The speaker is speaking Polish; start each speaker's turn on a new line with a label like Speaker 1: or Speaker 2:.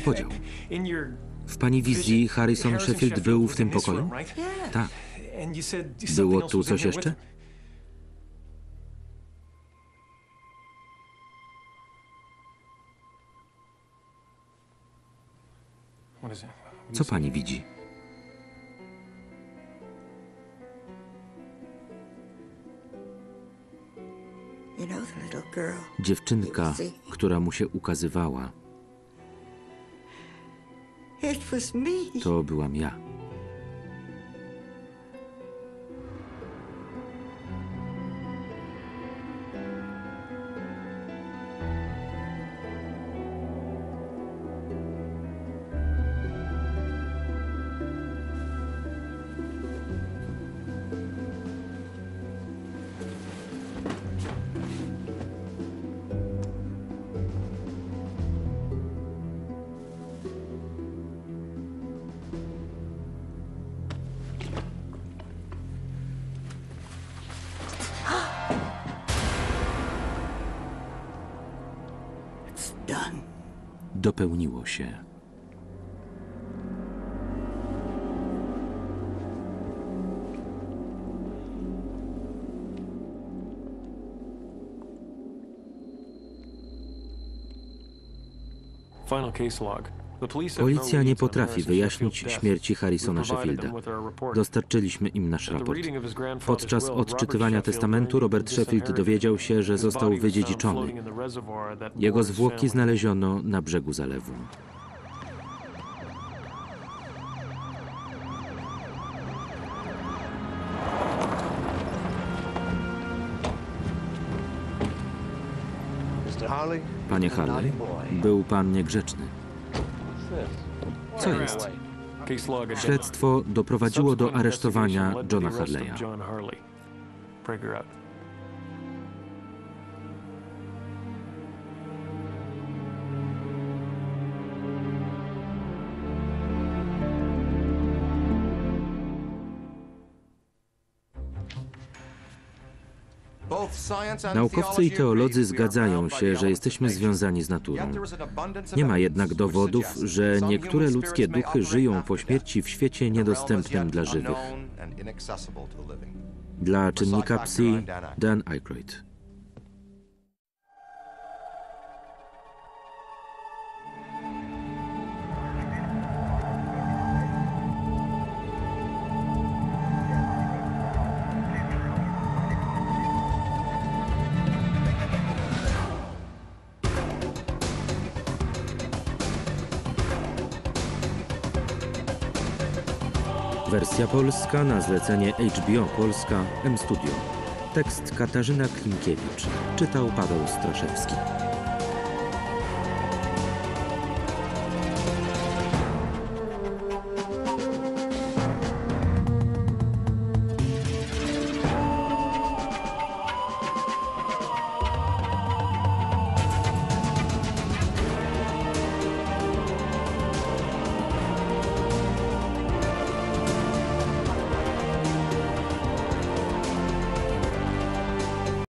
Speaker 1: podział. W pani wizji Harrison Sheffield był w tym pokoju? Tak. Było tu coś jeszcze? Co pani widzi? Dziewczynka, która mu się ukazywała. To byłam ja. Dopełniło się.
Speaker 2: Final case log.
Speaker 1: Policja nie potrafi wyjaśnić śmierci Harrisona Sheffielda. Dostarczyliśmy im nasz raport. Podczas odczytywania testamentu Robert
Speaker 2: he
Speaker 1: Sheffield dowiedział się, że został wydziedziczony. Jego zwłoki znaleziono na brzegu zalewu. Panie Harley, był pan niegrzeczny. Co jest? Śledztwo doprowadziło do aresztowania Johna Harleya. Naukowcy i teolodzy zgadzają się, że jesteśmy związani z naturą. Nie ma jednak dowodów, że niektóre ludzkie duchy żyją po śmierci w świecie niedostępnym dla żywych. Dla czynnika psi Dan Aykroyd. Wersja polska na zlecenie HBO Polska M Studio. Tekst Katarzyna Klimkiewicz. Czytał Paweł Straszewski.